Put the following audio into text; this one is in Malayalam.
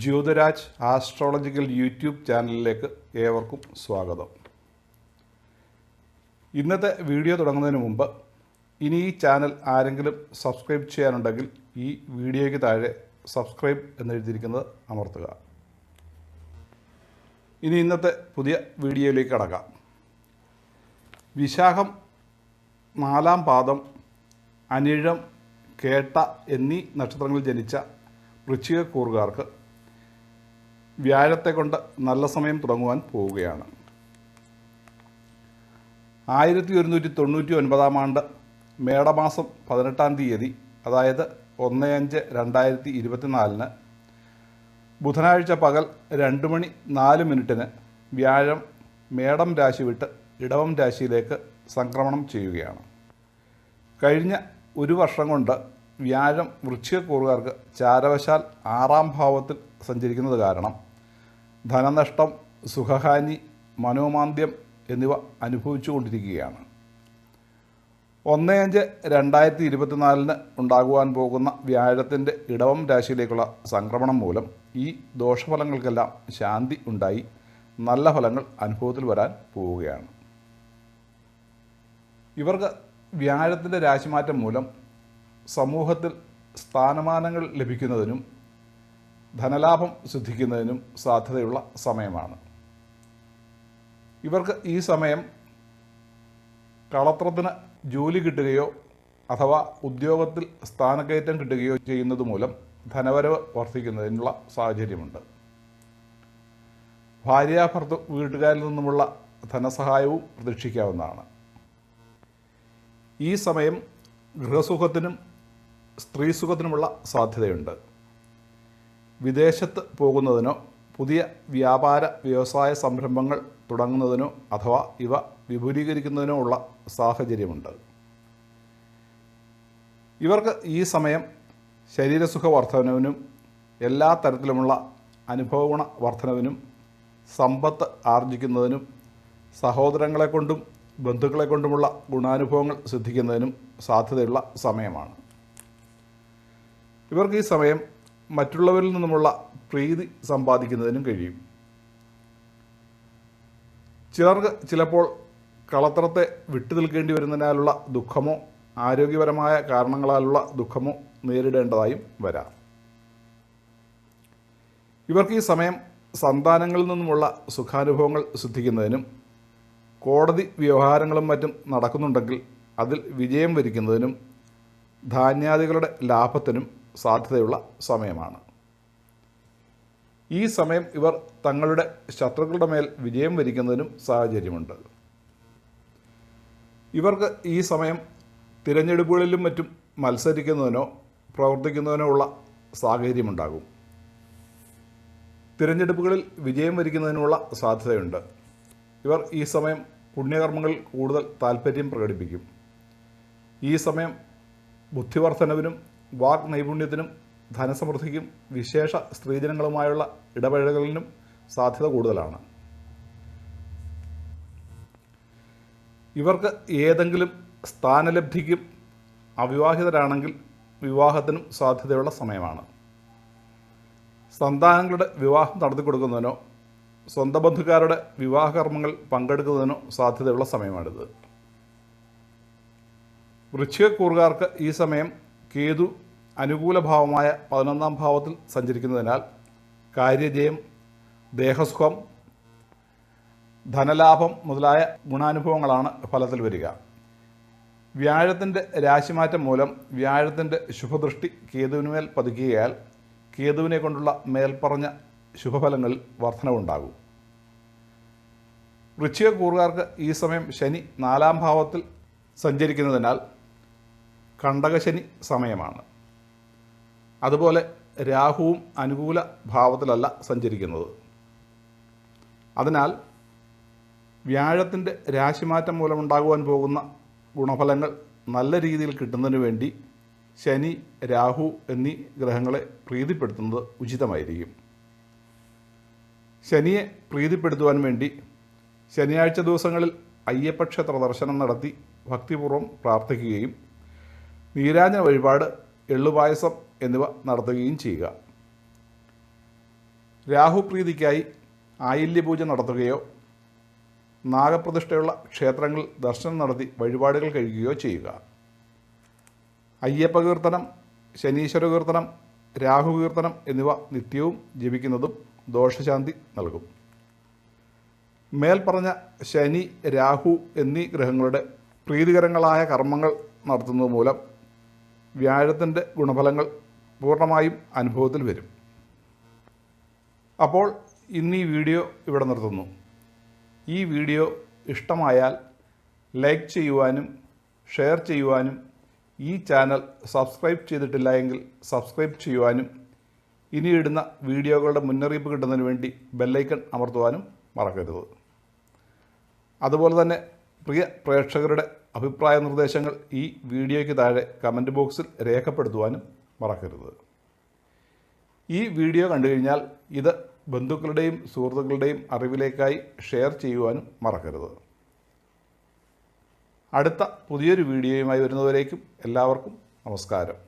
ജ്യോതിരാജ് ആസ്ട്രോളജിക്കൽ യൂട്യൂബ് ചാനലിലേക്ക് ഏവർക്കും സ്വാഗതം. ഇന്നത്തെ വീഡിയോ തുടങ്ങുന്നതിന് മുമ്പ് ഇനി ഈ ചാനൽ ആരെങ്കിലും സബ്സ്ക്രൈബ് ചെയ്യാനുണ്ടെങ്കിൽ ഈ വീഡിയോയ്ക്ക് താഴെ സബ്സ്ക്രൈബ് എന്നെഴുതിയിരിക്കുന്നത് അമർത്തുക. ഇനി ഇന്നത്തെ പുതിയ വീഡിയോയിലേക്ക് കടക്കാം. വിശാഖം നാലാം പാദം അനിഴം കേട്ട എന്നീ നക്ഷത്രങ്ങളിൽ ജനിച്ച വൃശ്ചികക്കൂറുകാർക്ക് വ്യാഴത്തെ കൊണ്ട് നല്ല സമയം തുടങ്ങുവാൻ പോവുകയാണ്. ആയിരത്തി ഒരുന്നൂറ്റി തൊണ്ണൂറ്റി ഒൻപതാം ആണ്ട് മേടമാസം പതിനെട്ടാം തീയതി അതായത് ഒന്ന് അഞ്ച് രണ്ടായിരത്തി ഇരുപത്തിനാലിന് ബുധനാഴ്ച പകൽ രണ്ട് മണി നാല് മിനിറ്റിന് വ്യാഴം മേടം രാശി വിട്ട് ഇടവം രാശിയിലേക്ക് സംക്രമണം ചെയ്യുകയാണ്. കഴിഞ്ഞ ഒരു വർഷം കൊണ്ട് വ്യാഴം വൃശ്ചികക്കൂറുകാർക്ക് ചാരവശാൽ ആറാം ഭാവത്തിൽ സഞ്ചരിക്കുന്നത് കാരണം ധനനഷ്ടം സുഖഹാനി മനോമാന്ദ്യം എന്നിവ അനുഭവിച്ചുകൊണ്ടിരിക്കുകയാണ്. ഒന്ന് അഞ്ച് രണ്ടായിരത്തി ഇരുപത്തിനാലിന് ഉണ്ടാകുവാൻ പോകുന്ന വ്യാഴത്തിന്റെ ഇടവം രാശിയിലേക്കുള്ള സംക്രമണം മൂലം ഈ ദോഷഫലങ്ങൾക്കെല്ലാം ശാന്തി ഉണ്ടായി നല്ല ഫലങ്ങൾ അനുഭവത്തിൽ വരാൻ പോവുകയാണ്. ഇവർക്ക് വ്യാഴത്തിന്റെ രാശിമാറ്റം മൂലം സമൂഹത്തിൽ സ്ഥാനമാനങ്ങൾ ലഭിക്കുന്നതിനും ധനലാഭം സിദ്ധിക്കുന്നതിനും സാധ്യതയുള്ള സമയമാണ്. ഇവർക്ക് ഈ സമയം കളത്രത്തിന് ജോലി കിട്ടുകയോ അഥവാ ഉദ്യോഗത്തിൽ സ്ഥാനക്കയറ്റം കിട്ടുകയോ ചെയ്യുന്നത് മൂലം ധനവരവ് വർദ്ധിക്കുന്നതിനുള്ള സാഹചര്യമുണ്ട്. ഭാര്യ ഭർത്ത വീട്ടുകാരിൽ നിന്നുമുള്ള ധനസഹായവും പ്രതീക്ഷിക്കാവുന്നതാണ്. ഈ സമയം ഗൃഹസുഖത്തിനും സ്ത്രീസുഖത്തിനുമുള്ള സാധ്യതയുണ്ട്. വിദേശത്ത് പോകുന്നതിനോ പുതിയ വ്യാപാര വ്യവസായ സംരംഭങ്ങൾ തുടങ്ങുന്നതിനോ അഥവാ ഇവ വിപുലീകരിക്കുന്നതിനോ ഉള്ള സാഹചര്യമുണ്ട്. ഇവർക്ക് ഈ സമയം ശരീരസുഖ വർധനവിനും എല്ലാ തരത്തിലുമുള്ള അനുഭവഗുണ വർധനവിനും സമ്പത്ത് ആർജിക്കുന്നതിനും സഹോദരങ്ങളെ കൊണ്ടും ബന്ധുക്കളെ കൊണ്ടുമുള്ള ഗുണാനുഭവങ്ങൾ സിദ്ധിക്കുന്നതിനും സാധ്യതയുള്ള സമയമാണ്. ഇവർക്ക് ഈ സമയം മറ്റുള്ളവരിൽ നിന്നുമുള്ള പ്രീതി സമ്പാദിക്കുന്നതിനും കഴിയും. ചിലർക്ക് ചിലപ്പോൾ കളത്രത്തെ വിട്ടു നിൽക്കേണ്ടി വരുന്നതിനാലുള്ള ദുഃഖമോ ആരോഗ്യപരമായ കാരണങ്ങളാലുള്ള ദുഃഖമോ നേരിടേണ്ടതായും വരാം. ഇവർക്ക് ഈ സമയം സന്താനങ്ങളിൽ നിന്നുമുള്ള സുഖാനുഭവങ്ങൾ സിദ്ധിക്കുന്നതിനും കോടതി വ്യവഹാരങ്ങളും മറ്റും നടക്കുന്നുണ്ടെങ്കിൽ അതിൽ വിജയം വരിക്കുന്നതിനും ധാന്യാദികളുടെ ലാഭത്തിനും സാധ്യതയുള്ള സമയമാണ്. ഈ സമയം ഇവർ തങ്ങളുടെ ശത്രുക്കളുടെ മേൽ വിജയം വരിക്കുന്നതിനും സാഹചര്യമുണ്ട്. ഇവർക്ക് ഈ സമയം തിരഞ്ഞെടുപ്പുകളിലും മറ്റും മത്സരിക്കുന്നതിനോ പ്രവർത്തിക്കുന്നതിനോ ഉള്ള സാഹചര്യമുണ്ടാകും. തിരഞ്ഞെടുപ്പുകളിൽ വിജയം വരിക്കുന്നതിനുള്ള സാധ്യതയുണ്ട്. ഇവർ ഈ സമയം പുണ്യകർമ്മങ്ങളിൽ കൂടുതൽ താല്പര്യം പ്രകടിപ്പിക്കും. ഈ സമയം ബുദ്ധിവർദ്ധനവിനും വാഗ് നൈപുണ്യത്തിനും ധനസമൃദ്ധിക്കും വിശേഷ സ്ത്രീജനങ്ങളുമായുള്ള ഇടപഴകലിനും സാധ്യത കൂടുതലാണ്. ഇവർക്ക് ഏതെങ്കിലും സ്ഥാനലബ്ധിക്കും അവിവാഹിതരാണെങ്കിൽ വിവാഹത്തിനും സാധ്യതയുള്ള സമയമാണ്. സന്താനങ്ങളുടെ വിവാഹം നടത്തി കൊടുക്കുന്നതിനോ സ്വന്തം ബന്ധുക്കാരുടെ വിവാഹകർമ്മങ്ങൾ പങ്കെടുക്കുന്നതിനോ സാധ്യതയുള്ള സമയമാണിത്. വൃശ്ചികക്കൂറുകാർക്ക് ഈ സമയം കേതു അനുകൂല ഭാവമായ പതിനൊന്നാം ഭാവത്തിൽ സഞ്ചരിക്കുന്നതിനാൽ കാര്യജയം ദേഹസുഖം ധനലാഭം മുതലായ ഗുണാനുഭവങ്ങളാണ് ഫലത്തിൽ വരിക. വ്യാഴത്തിന്റെ രാശിമാറ്റം മൂലം വ്യാഴത്തിന്റെ ശുഭദൃഷ്ടി കേതുവിനുമേൽ പതുക്കിയാൽ കേതുവിനെ കൊണ്ടുള്ള മേൽപ്പറഞ്ഞ ശുഭഫലങ്ങളിൽ വർധനവുണ്ടാകും. വൃശ്ചിക കൂറുകാർക്ക് ഈ സമയം ശനി നാലാം ഭാവത്തിൽ സഞ്ചരിക്കുന്നതിനാൽ കണ്ടകശനി സമയമാണ്. അതുപോലെ രാഹുവും അനുകൂല ഭാവത്തിലല്ല സഞ്ചരിക്കുന്നത്. അതിനാൽ വ്യാഴത്തിന്റെ രാശിമാറ്റം മൂലമുണ്ടാകുവാൻ പോകുന്ന ഗുണഫലങ്ങൾ നല്ല രീതിയിൽ കിട്ടുന്നതിന് വേണ്ടി ശനി രാഹു എന്നീ ഗ്രഹങ്ങളെ പ്രീതിപ്പെടുത്തുന്നത് ഉചിതമായിരിക്കും. ശനിയെ പ്രീതിപ്പെടുത്തുവാൻ വേണ്ടി ശനിയാഴ്ച ദിവസങ്ങളിൽ അയ്യപ്പക്ഷേത്ര ദർശനം നടത്തി ഭക്തിപൂർവം പ്രാർത്ഥിക്കുകയും നീരാജന വഴിപാട് എള്ളുപായസം എന്നിവ നടത്തുകയും ചെയ്യുക. രാഹുപ്രീതിക്കായി ആയില്യപൂജ നടത്തുകയോ നാഗപ്രതിഷ്ഠയുള്ള ക്ഷേത്രങ്ങളിൽ ദർശനം നടത്തി വഴിപാടുകൾ കഴിക്കുകയോ ചെയ്യുക. അയ്യപ്പ കീർത്തനം ശനീശ്വര കീർത്തനം രാഹു കീർത്തനം എന്നിവ നിത്യവും ജപിക്കുന്നതും ദോഷശാന്തി നൽകും. മേൽപ്പറഞ്ഞ ശനി രാഹു എന്നീ ഗ്രഹങ്ങളുടെ പ്രീതികരങ്ങളായ കർമ്മങ്ങൾ നടത്തുന്നത് മൂലം വ്യാഴത്തിന്റെ ഗുണഫലങ്ങൾ പൂർണമായും അനുഭവത്തിൽ വരും. അപ്പോൾ ഇന്ന് ഈ വീഡിയോ ഇവിടെ നിർത്തുന്നു. ഈ വീഡിയോ ഇഷ്ടമായാൽ ലൈക്ക് ചെയ്യുവാനും ഷെയർ ചെയ്യുവാനും ഈ ചാനൽ സബ്സ്ക്രൈബ് ചെയ്തിട്ടില്ല എങ്കിൽ സബ്സ്ക്രൈബ് ചെയ്യുവാനും ഇനി ഇടുന്ന വീഡിയോകളുടെ മുന്നറിയിപ്പ് കിട്ടുന്നതിന് വേണ്ടി ബെല്ലൈക്കൺ അമർത്തുവാനും മറക്കരുത്. അതുപോലെ തന്നെ പ്രിയ പ്രേക്ഷകരുടെ അഭിപ്രായ നിർദ്ദേശങ്ങൾ ഈ വീഡിയോയ്ക്ക് താഴെ കമന്റ് ബോക്സിൽ രേഖപ്പെടുത്തുവാനും മറക്കരുത്. ഈ വീഡിയോ കണ്ടു കഴിഞ്ഞാൽ ഇത് ബന്ധുക്കളുടെയും സുഹൃത്തുക്കളുടെയും അറിവിലേക്കായി ഷെയർ ചെയ്യുവാനും മറക്കരുത്. അടുത്ത പുതിയൊരു വീഡിയോയുമായി വരുന്നവരേക്കും എല്ലാവർക്കും നമസ്കാരം.